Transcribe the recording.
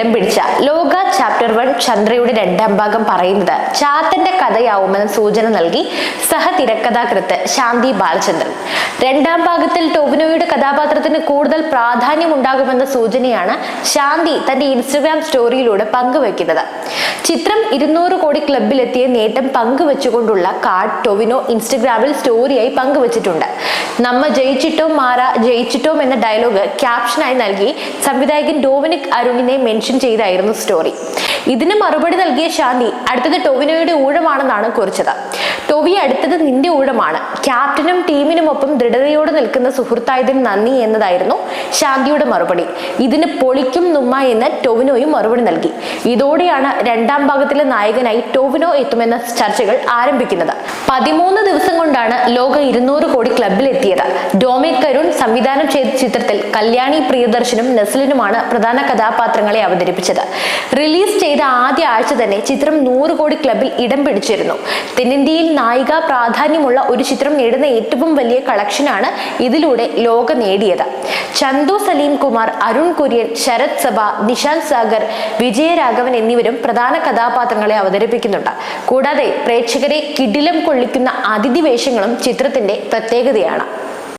ഇടം പിടിച്ച ലോക ചാപ്റ്റർ വൺ ചന്ദ്രയുടെ രണ്ടാം ഭാഗം പറയുന്നത് ചാത്തന്റെ കഥയാവുമെന്ന് സൂചന നൽകി സഹ തിരക്കഥാകൃത്ത് ശാന്തി ബാലചന്ദ്രൻ. രണ്ടാം ഭാഗത്തിൽ ടൊവിനോയുടെ കഥാപാത്രത്തിന് കൂടുതൽ പ്രാധാന്യം ഉണ്ടാകുമെന്ന സൂചനയാണ് ശാന്തി തന്റെ ഇൻസ്റ്റഗ്രാം സ്റ്റോറിയിലൂടെ പങ്കുവെക്കുന്നത്. ചിത്രം ഇരുന്നൂറ് കോടി ക്ലബിലെത്തിയ നേട്ടം പങ്കുവെച്ചുകൊണ്ടുള്ള കാർഡ് ടൊവിനോ ഇൻസ്റ്റഗ്രാമിൽ സ്റ്റോറിയായി പങ്കുവച്ചിട്ടുണ്ട്. നമ്മ ജയിച്ചിട്ടോ മാറ ജയിച്ചിട്ടോ എന്ന ഡയലോഗ് ക്യാപ്ഷനായി നൽകി സംവിധായകൻ ഡോമിനിക് അരുണിനെ മെൻഷൻ ചെയ്തായിരുന്നു സ്റ്റോറി ഇതിന് മറുപടി നൽകിയ ശാന്തി അടുത്തത് ടോവിനോയുടെ ഊഴമാണെന്നാണ് കുറിച്ചത്. ടൊവി അടുത്തത് നിന്റെ ഊഴമാണ്. ക്യാപ്റ്റനും ടീമിനുമൊപ്പം ദൃഢതയോടെ നിൽക്കുന്ന സുഹൃത്തായതിന് നന്ദി എന്നതായിരുന്നു ശാന്തിയുടെ മറുപടി. ഇതിന് പൊളിക്കും നുമ്മ എന്ന് ടോവിനോയും മറുപടി നൽകി. ഇതോടെയാണ് രണ്ടാം ഭാഗത്തിലെ നായകനായി ടോവിനോ എത്തുമെന്ന ചർച്ചകൾ ആരംഭിക്കുന്നത്. പതിമൂന്ന് ദിവസം കൊണ്ടാണ് ലോക ഇരുന്നൂറ് കോടി ക്ലബിൽ എത്തിയത് ഡോമെ കരുൺ സംവിധാനം ചെയ്ത ചിത്രത്തിൽ കല്യാണി പ്രിയദർശനും നസ്ലിനുമാണ് പ്രധാന കഥാപാത്രങ്ങളെ അവതരിപ്പിച്ചത്. റിലീസ് ചെയ്ത ആദ്യ ആഴ്ച തന്നെ ചിത്രം നൂറ് കോടി ക്ലബിൽ ഇടം പിടിച്ചിരുന്നു. തെന്നിന്ത്യയിൽ നായിക പ്രാധാന്യമുള്ള ഒരു ചിത്രം നേടുന്ന ഏറ്റവും വലിയ കളക്ഷനാണ് ഇതിലൂടെ ലോക നേടിയത്. ചന്തു സലീം കുമാർ അരുൺ കുര്യൻ ശരത് സഭ നിശാന്ത് സാഗർ വിജയരാഘവൻ എന്നിവരും പ്രധാന കഥാപാത്രങ്ങളെ അവതരിപ്പിക്കുന്നുണ്ട്. കൂടാതെ പ്രേക്ഷകരെ കിടിലം കൊള്ളിക്കുന്ന അതിഥി വേഷങ്ങളും ചിത്രത്തിന്റെ പ്രത്യേകതയാണ്.